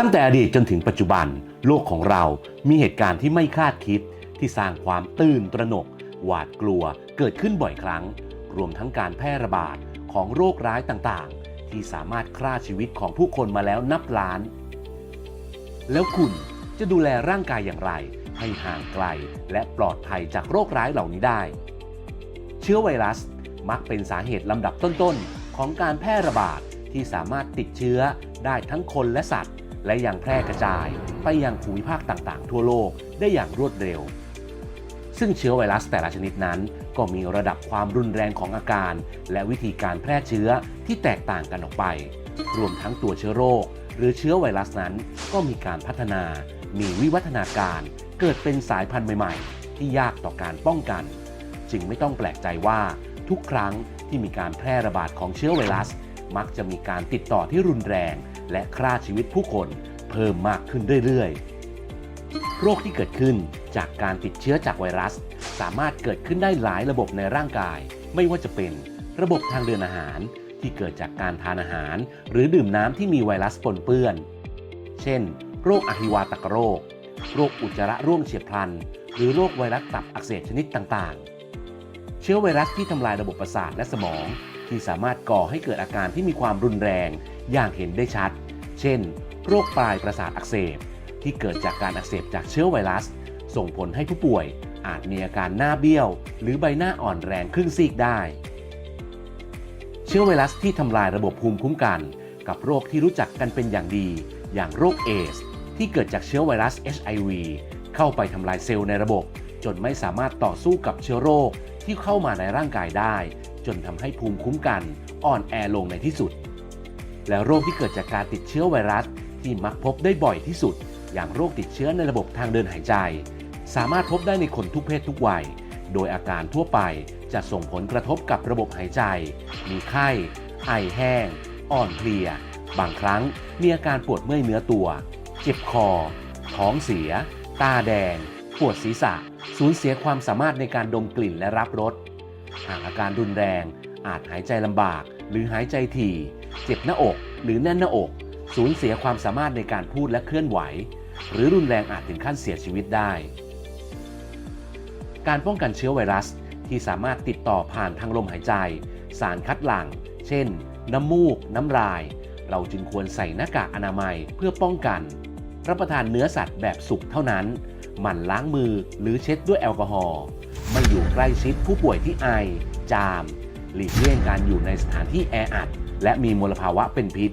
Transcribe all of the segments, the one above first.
ตั้งแต่อดีตจนถึงปัจจุบัน โลกของเรามีเหตุการณ์ที่ไม่คาดคิด ที่สร้างความตื่นตระหนก หวาดกลัวเกิดขึ้นบ่อยครั้ง รวมทั้งการแพร่ระบาดของโรคร้ายต่างๆ ที่สามารถฆ่าชีวิตของผู้คนมาแล้วนับล้าน แล้วคุณจะดูแลร่างกายอย่างไร ให้ห่างไกลและปลอดภัยจากโรคร้ายเหล่านี้ได้ เชื้อไวรัสมักเป็นสาเหตุลำดับต้นๆ ของการแพร่ระบาดที่สามารถติดเชื้อได้ทั้งคนและสัตว์ และยังแพร่กระจายไปยังภูมิภาคต่างๆ ทั่วโลกได้อย่างรวดเร็ว ซึ่งเชื้อไวรัสแต่ละชนิดนั้น ก็มีระดับความรุนแรงของอาการ และวิธีการแพร่เชื้อที่แตกต่างกันออกไป รวมทั้งตัวเชื้อโรค หรือเชื้อไวรัสนั้น ก็มีการพัฒนา มีวิวัฒนาการ เกิดเป็นสายพันธุ์ใหม่ ๆ ที่ยากต่อการป้องกัน จึงไม่ต้องแปลกใจว่าทุกครั้งที่มีการแพร่ระบาดของเชื้อไวรัส มักจะมีการติดต่อที่รุนแรง และฆ่าชีวิตผู้คนเพิ่มมากขึ้นเรื่อยๆ โรคที่เกิดขึ้นจากการติดเชื้อจากไวรัส สามารถเกิดขึ้นได้หลายระบบในร่างกาย ไม่ว่าจะเป็นระบบทางเดินอาหารที่เกิดจากการทานอาหาร หรือดื่มน้ำที่มีไวรัสปนเปื้อน เช่น โรคอหิวาตกโรค โรคอุจจาระร่วงเฉียบพลัน หรือโรคไวรัสตับอักเสบชนิดต่างๆ เชื้อไวรัสที่ทำลายระบบประสาทและสมอง ที่สามารถก่อให้เกิดอาการที่มีความรุนแรงอย่างเห็นได้ชัด เช่น โรคปลายประสาทอักเสบ ที่เกิดจากการอักเสบจากเชื้อไวรัส ส่งผลให้ผู้ป่วยอาจมีอาการหน้าเบี้ยว หรือใบหน้าอ่อนแรงครึ่งซีกได้ เชื้อไวรัสที่ทำลายระบบภูมิคุ้มกัน กับโรคที่รู้จักกันเป็นอย่างดี อย่างโรคเอส ที่เกิดจากเชื้อไวรัส HIV เข้าไปทำลายเซลล์ในระบบ จนไม่สามารถต่อสู้กับเชื้อโรคที่เข้ามาในร่างกายได้ จนทำให้ภูมิคุ้มกันอ่อนแอลงในที่สุด และโรคที่เกิดจากการติดเชื้อไวรัสที่มักพบได้บ่อยที่สุด อย่างโรคติดเชื้อในระบบทางเดินหายใจ สามารถพบได้ในคนทุกเพศทุกวัย โดยอาการทั่วไปจะส่งผลกระทบกับระบบหายใจ มีไข้ ไอแห้ง อ่อนเพลีย บางครั้งมีอาการปวดเมื่อยเนื้อตัว เจ็บคอ ท้องเสีย ตาแดง ปวดศีรษะ สูญเสียความสามารถในการดมกลิ่นและรับรส หากอาการรุนแรง อาจหายใจลำบาก หรือหายใจถี่ เจ็บหน้าอก หรือแน่นหน้าอก สูญเสียความสามารถในการพูดและเคลื่อนไหว หรือรุนแรงอาจถึงขั้นเสียชีวิตได้ การป้องกันเชื้อไวรัสที่สามารถติดต่อผ่านทางลมหายใจ สารคัดหลั่ง เช่น น้ำมูก น้ำลาย เราจึงควรใส่หน้ากากอนามัยเพื่อป้องกัน รับประทานเนื้อสัตว์แบบสุกเท่านั้น หมั่นล้างมือหรือเช็ดด้วยแอลกอฮอล์ไม่อยู่ใกล้ชิดผู้ป่วยที่ไอ จาม หลีกเลี่ยงการอยู่ในสถานที่แออัด และมีมลภาวะเป็นพิษ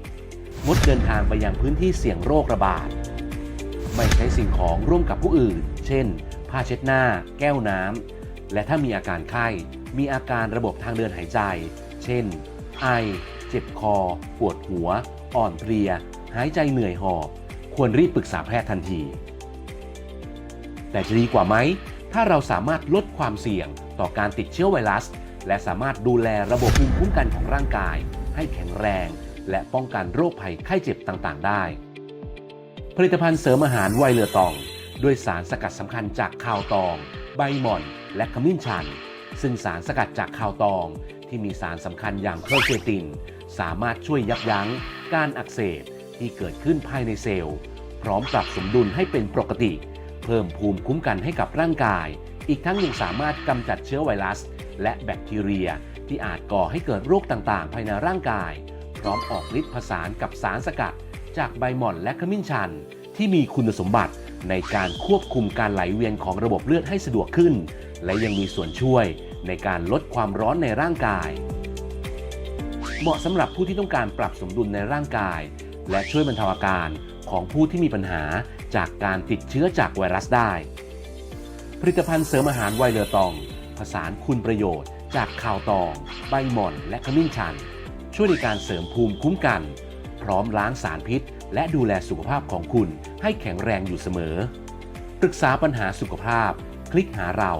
งดเดินทางไปยังพื้นที่เสี่ยงโรคระบาด ไม่ใช้สิ่งของร่วมกับผู้อื่น เช่น ผ้าเช็ดหน้า แก้วน้ำ และถ้ามีอาการไข้ มีอาการระบบทางเดินหายใจ เช่น ไอ เจ็บคอ ปวดหัว อ่อนเพลีย หายใจเหนื่อยหอบ ควรรีบปรึกษาแพทย์ทันที แต่จะดีกว่าไหม ถ้าเราสามารถลดความเสี่ยงต่อการติดเชื้อไวรัส และสามารถดูแลระบบภูมิคุ้มกันของร่างกาย ให้แข็งแรง และป้องกันโรคภัยไข้เจ็บต่างๆ ได้ ผลิตภัณฑ์เสริมอาหารไวเรือตอง ด้วยสารสกัดสำคัญจากข่าวตอง ใบหม่อน และขมิ้นชัน ซึ่งสารสกัดจากข่าวตอง ที่มีสารสำคัญอย่างเพอร์เจติน สามารถช่วยยับยั้ง การอักเสบที่เกิดขึ้นภายในเซลล์ พร้อมปรับสมดุลให้เป็นปกติ เพิ่มภูมิคุ้มกันให้กับร่างกาย อีกทั้งยังสามารถกำจัดเชื้อไวรัส และแบคทีเรีย ที่อาจก่อให้เกิดโรคต่างๆ ภายในร่างกาย พร้อมออกฤทธิ์ผสานกับสารสกัด จากใบหม่อนและขมิ้นชัน ที่มีคุณสมบัติในการควบคุมการไหลเวียนของระบบเลือดให้สะดวกขึ้น และยังมีส่วนช่วยในการลดความร้อนในร่างกาย เหมาะสำหรับผู้ที่ต้องการปรับสมดุลในร่างกาย และช่วยบรรเทาอาการ ของผู้ที่มีปัญหาจากการติดเชื้อจากไวรัสได้ ผลิตภัณฑ์เสริมอาหารไวเลอตอง ผสานคุณประโยชน์ จากข่าวตอง ใบหม่อน และขมิ้นชัน ช่วยในการเสริมภูมิคุ้มกัน พร้อมล้างสารพิษ และดูแลสุขภาพของคุณให้แข็งแรงอยู่เสมอ ปรึกษาปัญหาสุขภาพ คลิกหาเรา